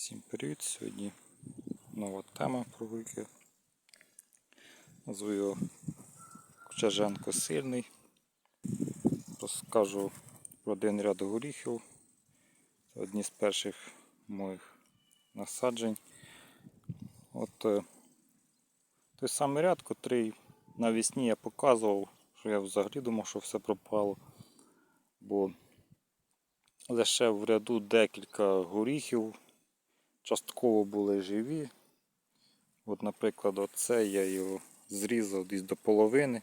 Всім привіт! Сьогодні нова тема прогулки. Назву його Кучаженко сильний. Розкажу про один ряд горіхів. Це одні з перших моїх насаджень. От е, той самий ряд, котрий навесні я показував, що я взагалі думав, що все пропало. Бо лише в ряду декілька горіхів частково були живі. От, наприклад, оце я його зрізав десь до половини.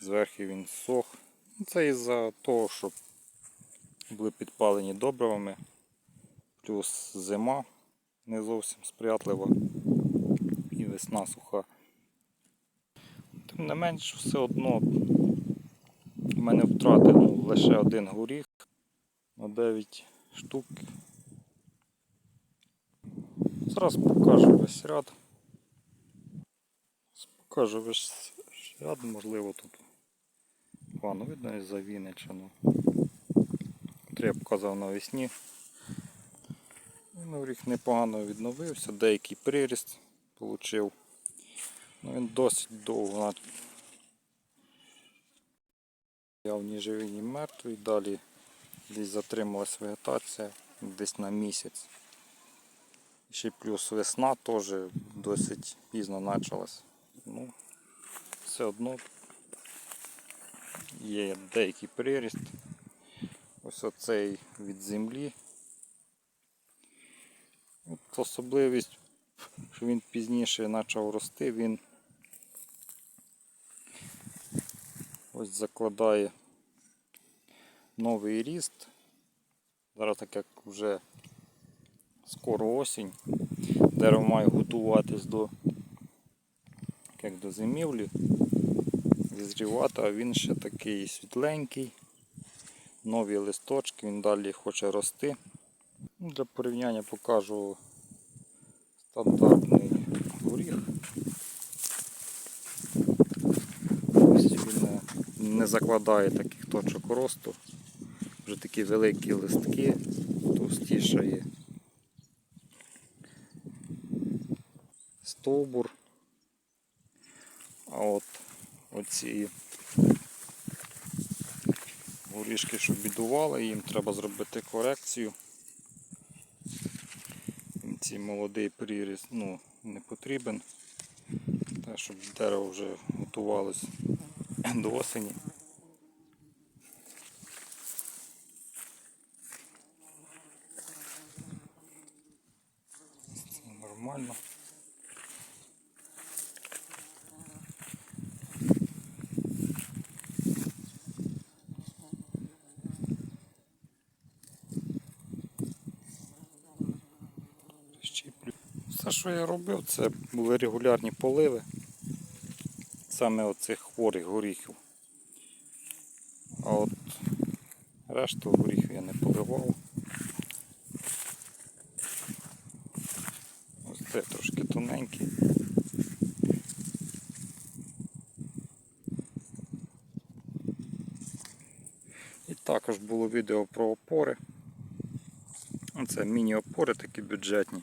Зверху він сох. Ну, Це із-за того, що були підпалені добривами, плюс зима не зовсім сприятлива і весна суха. Тим не менш, все одно в мене втратив лише один горіх на 9 штук. Зараз покажу весь ряд. Покажу весь ряд, можливо тут погано видно із-за Вінниччину. Котрий я показав навесні. Він горіх непогано відновився, деякий приріст отримав. Ну, він досить довго стояв ні живий, ні мертвий. Далі десь затрималась вегетація десь на місяць. Ще плюс весна теж досить пізно почалась. Ну, все одно є деякий приріст. Ось оцей від землі. От особливість, що він пізніше почав рости, він ось закладає новий ріст. Зараз так як вже скоро осінь, дерево має готуватись до, як до зимівлі, відзрівати, а він ще такий світленький, нові листочки, він далі хоче рости. Ну, Для порівняння покажу стандартний горіх. Ось він не- не закладає таких точок росту. Вже такі великі листки, товстішає стовбур. А от оці горішки, що бідували, їм треба зробити корекцію. Цей молодий приріст ну, не потрібен. Те, щоб дерево вже готувалось до осені. Нормально. Щіплю. Все, що я робив, це були регулярні поливи саме оцих хворих горіхів. А от решту горіхів я не поливав. Ось це трошки тоненький. І також було відео про опори. Це міні-опори такі бюджетні.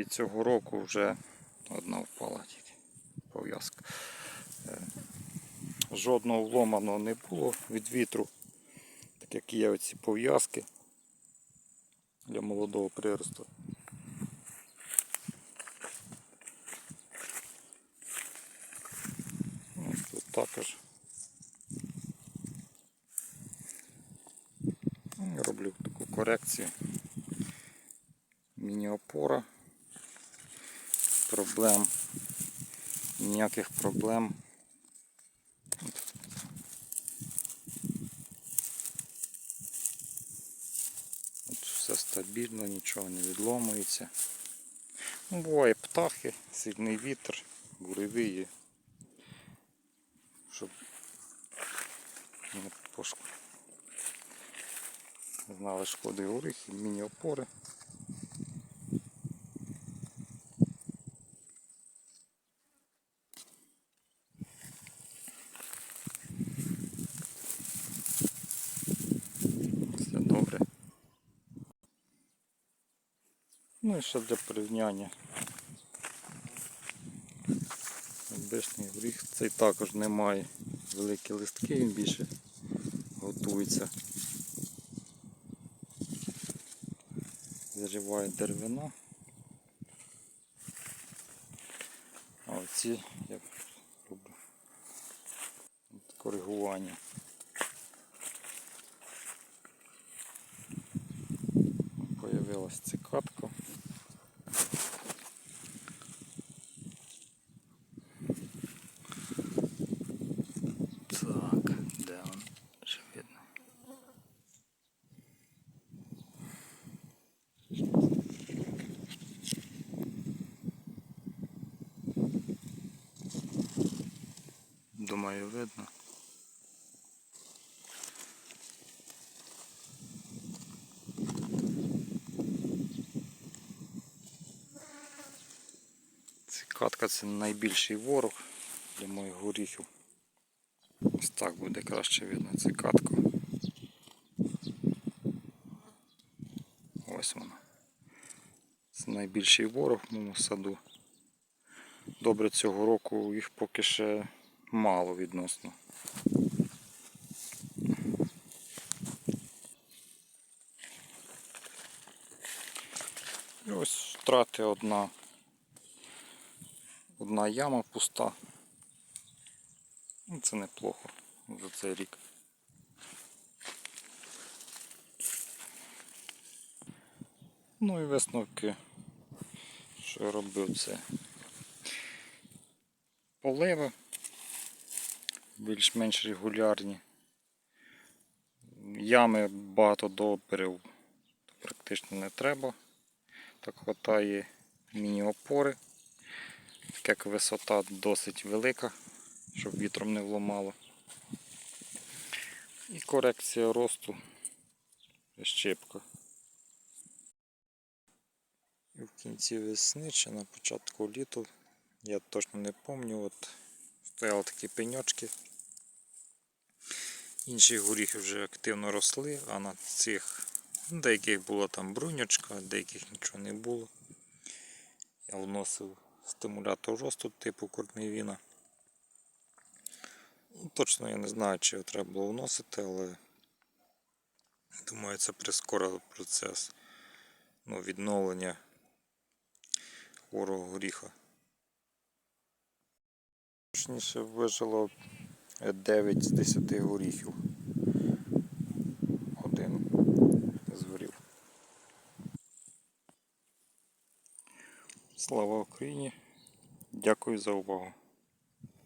І цього року вже одна впала тільки пов'язка. Е, Жодного вломаного не було від вітру, так як є оці пов'язки для молодого приросту. Тут також Ну, роблю таку корекцію. Міні-опора. Проблем. Ніяких проблем. От все стабільно, нічого не відломується. Ну, буває птахи, сильний вітер, буревії, щоб не пошк... знали шкоди горихи, міні-опори. Все добре. Ну і ще для порівняння. Обичний горіх. Цей також не має великі листки, він більше готується. Зриває деревина. А оці я роблю коригування. Появилась цикатка. Так, де он? Ще видно. Думаю, видно. Цикатка це найбільший ворог для моїх горіхів. Ось так буде краще видно цикатку. Ось вона. Це найбільший ворог в моєму саду. Добре, цього року їх поки ще мало відносно. І ось втрати одна. Одна яма пуста. Ну, Це неплохо за цей рік. Ну і висновки, що я робив це поливи більш-менш регулярні. Ями багато добрив практично не треба. Так хватає міні-опори, так як висота досить велика, щоб вітром не вломало. І корекція росту щепка. І в кінці весни чи на початку літа, я точно не пам'ятаю, от стояли такі пеньочки. Інші горіхи вже активно росли, а на цих ну, деяких була там бруньочка, деяких нічого не було. Я вносив стимулятор росту типу корневіна. Ну, Точно я не знаю, чи його треба було вносити, але думаю, це прискорило процес ну, відновлення хворого горіха. Точніше вижило 9 з 10 горіхів. Один згорів. Слава Україні! Дякую за увагу!